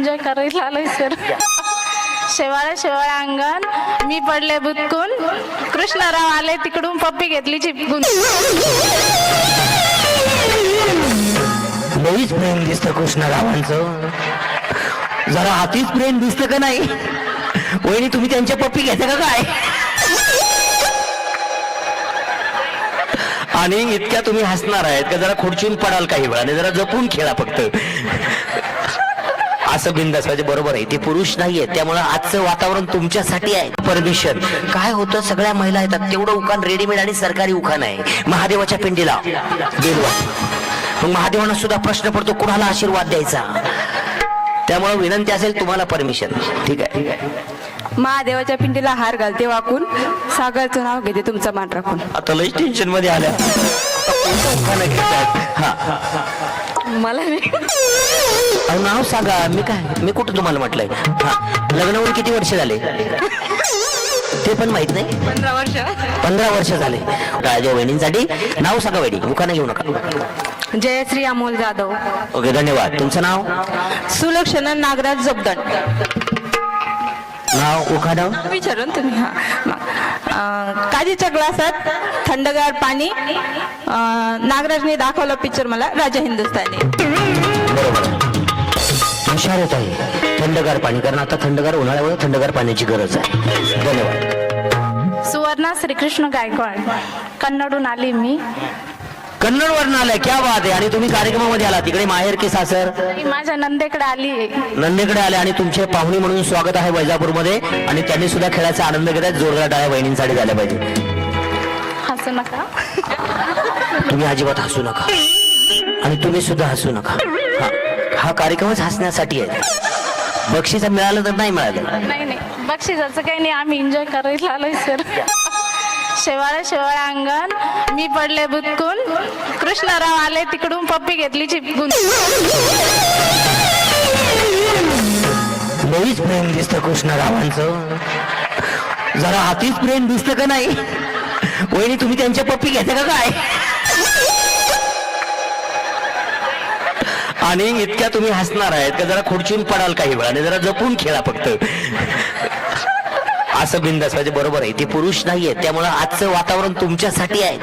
Enjoy करायला आलोय sir. Shewale Shewale अंगण. मी पडले बुतकून कृष्णराव आले तिकडून पप्पी घेतली चिपकून. लईच प्रेम दिसतं कृष्णरावांचं. जरा हातीच प्रेम दिसतं का नाही? वहिनी तुम्ही त्यांच्या पप्पी घेता का काय? आणि इतक्या तुम्ही हसणार आहेत का? जरा खुर्चून पडाल काही वेळाने जरा जपून खेळा फक्त. असं बिंदास म्हणजे बरोबर आहे. ते पुरुष नाहीये. त्यामुळे आजचं वातावरण तुमच्यासाठी आहे. परमिशन काय होतं? सगळ्या महिला येतात. तेवढं उखाण रेडीमेड आणि सरकारी उखाण आहे. महादेवाच्या पिंडीला. बेलवा मग महादेवांना सुद्धा प्रश्न पडतो कुणाला आशीर्वाद द्यायचा? त्यामुळे विनंती असेल तुम्हाला परमिशन ठीक आहे. ठीक आहे महादेवाच्या पिंडीला हार घालते वाकून. सागरचं नाव घेते तुमचा मान राखून. आता लई टेन्शनमध्ये आल्या. आता कोणतं उखाणं घेतात? हा. मला अहो नाव सांगा मी काय मी कुठं तुम्हाला म्हटलंय? हा लग्न होऊन किती वर्ष झाले? ते पण माहीत नाही? पंधरा वर्ष. पंधरा वर्ष झाले. राजा वहिनींसाठी नाव सांगा वहिनी मुखाने घेऊ नका. जयश्री अमोल जाधव. ओके धन्यवाद. तुमचं नाव? सुलक्षणा नागराज जगदण. नाव उखाणं विचारून तुम्ही हा काजीच्या ग्लासात थंडगार पाणी नागराजने दाखवलं पिक्चर मला राजा हिंदुस्तानी बरोबर हुशार होत आहे. थंडगार पाणी कारण आता थंडगार उन्हाळ्यामुळे थंडगार पाण्याची गरज आहे. धन्यवाद. सुवर्णा श्रीकृष्ण गायकवाड. कन्नडून आली मी. कन्नड वर्ण आलाय क्या बात आहे. आणि तुम्ही कार्यक्रमामध्ये आला तिकडे माहेर की सासर मी माझ्या नंदेकडे आली नंदेकडे आले आणि तुमचे पाहुणे म्हणून स्वागत आहे वैजापूरमध्ये. आणि त्यांनी सुद्धा खेळाचा आनंद घेत आहेत. जोरदार टाळ्या बहिणींसाठी झाल्या पाहिजे. हसू नका. तुम्ही अजिबात हसू नका. आणि तुम्ही सुद्धा हसू नका. हा हा कार्यक्रमच हसण्यासाठी आहे. बक्षीस मिळालं तर नाही मिळालं. नाही नाही. बक्षिसाचं काही नाही. आम्ही एन्जॉय करायला आलोय सर. शेवाळे शेवाळे अंगण. मी पडले बुतकून कृष्णराव आले तिकडून पप्पी घेतली चिपकून. लईच प्रेम दिसत कृष्णरावांचं. जरा हातीच प्रेम दिसत का नाही? वहिनी तुम्ही त्यांच्या पप्पी घेता का काय? आणि इतक्या तुम्ही हसणार आहेत का? जरा खुर्चून पडाल काही वेळाने. जरा जपून खेळा फक्त. असं बिंदास म्हणजे बरोबर आहे. ते पुरुष नाहीये त्यामुळे आजचं वातावरण तुमच्यासाठी आहे.